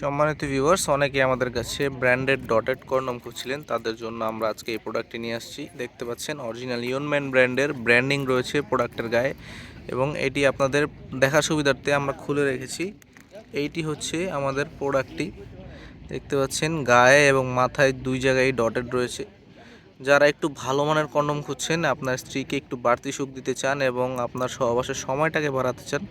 সম্মানিত ভিউয়ার্স অনেকে আমাদের কাছে ব্র্যান্ডেড ডটেড কর্নম খুঁজছিলেন। তাদের জন্য আমরা আজকে এই প্রোডাক্টটি নিয়ে আসছি। দেখতে পাচ্ছেন অরিজিনাল ইয়নম্যান ব্র্যান্ডের ব্র্যান্ডিং রয়েছে প্রোডাক্টের গায়ে এবং এটি আপনাদের দেখার সুবিধার্থে আমরা খুলে রেখেছি। এইটি হচ্ছে আমাদের প্রোডাক্টটি দেখতে পাচ্ছেন, গায়ে এবং মাথায় দুই জায়গায় ডটেড রয়েছে। যারা একটু ভালো মানের কন্ডম খুঁজছেন, আপনার স্ত্রীকে একটু বাড়তি সুখ দিতে চান এবং আপনার সহবাসের সময়টাকে বাড়াতে চান,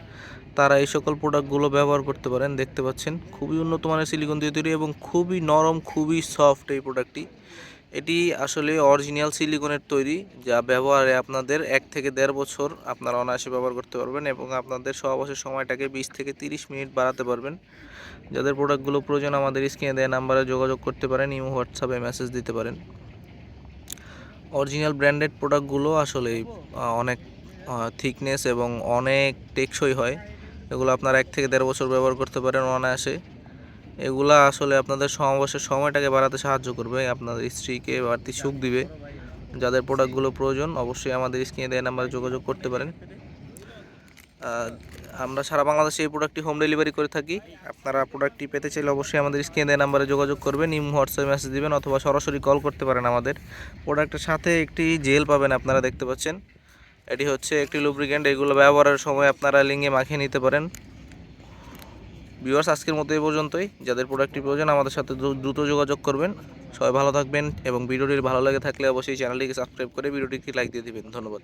তারা এই সকল প্রোডাক্টগুলো ব্যবহার করতে পারেন। দেখতে পাচ্ছেন, খুবই উন্নত মানের সিলিকন দিয়ে তৈরি এবং খুবই নরম, খুবই সফট এই প্রোডাক্টটি এটি আসলে অরিজিনাল সিলিকনের তৈরি, যা ব্যবহারে আপনাদের এক থেকে দেড় বছর আপনারা অনায়াসে ব্যবহার করতে পারবেন এবং আপনাদের সহবাসের সময়টাকে বিশ থেকে তিরিশ মিনিট বাড়াতে পারবেন। যাদের প্রোডাক্টগুলো প্রয়োজন, আমাদের স্ক্রিনে দেওয়া নাম্বারে যোগাযোগ করতে পারেন, ইমো, হোয়াটসঅ্যাপে মেসেজ দিতে পারেন। অরিজিনাল ব্র্যান্ডেড প্রোডাক্টগুলো আসলে অনেক থিকনেস এবং অনেক টেকসই হয়। এগুলো আপনারা এক থেকে দেড় বছর ব্যবহার করতে পারেন অনায়াসে। এগুলা আসলে আপনাদের সমাবেশের সময়টাকে বাড়াতে সাহায্য করবে আপনাদের স্ত্রীকে বাড়তি সুখ দিবে। যাদের প্রোডাক্টগুলো প্রয়োজন, অবশ্যই আমাদের স্ক্রিনে দেওয়া নাম্বারে যোগাযোগ করতে পারেন। আমরা সারা বাংলাদেশে এই প্রোডাক্টটি হোম ডেলিভারি করে থাকি। আপনারা প্রোডাক্টটি পেতে চাইলে অবশ্যই আমাদের স্ক্রিনে নাম্বারে যোগাযোগ করবেন ইম হোয়াটসঅ্যাপ মেসেজ দেবেন অথবা সরাসরি কল করতে পারেন আমাদের। প্রোডাক্টের সাথে একটি জেল পাবেন আপনারা দেখতে পাচ্ছেন। এটি হচ্ছে একটি লুব্রিকেন্ট এগুলো ব্যবহারের সময় আপনারা লিঙ্গে মাখিয়ে নিতে পারেন। ভিউয়ার্স আজকের মতো এই পর্যন্তই। যাদের প্রোডাক্টটি প্রয়োজন, আমাদের সাথে দ্রু- দ্রুত যোগাযোগ করবেন। সবাই ভালো থাকবেন এবং ভিডিওটি ভালো লাগে থাকলে অবশ্যই চ্যানেলটিকে সাবস্ক্রাইব করে ভিডিওটিকে লাইক দিয়ে দিবেন। ধন্যবাদ।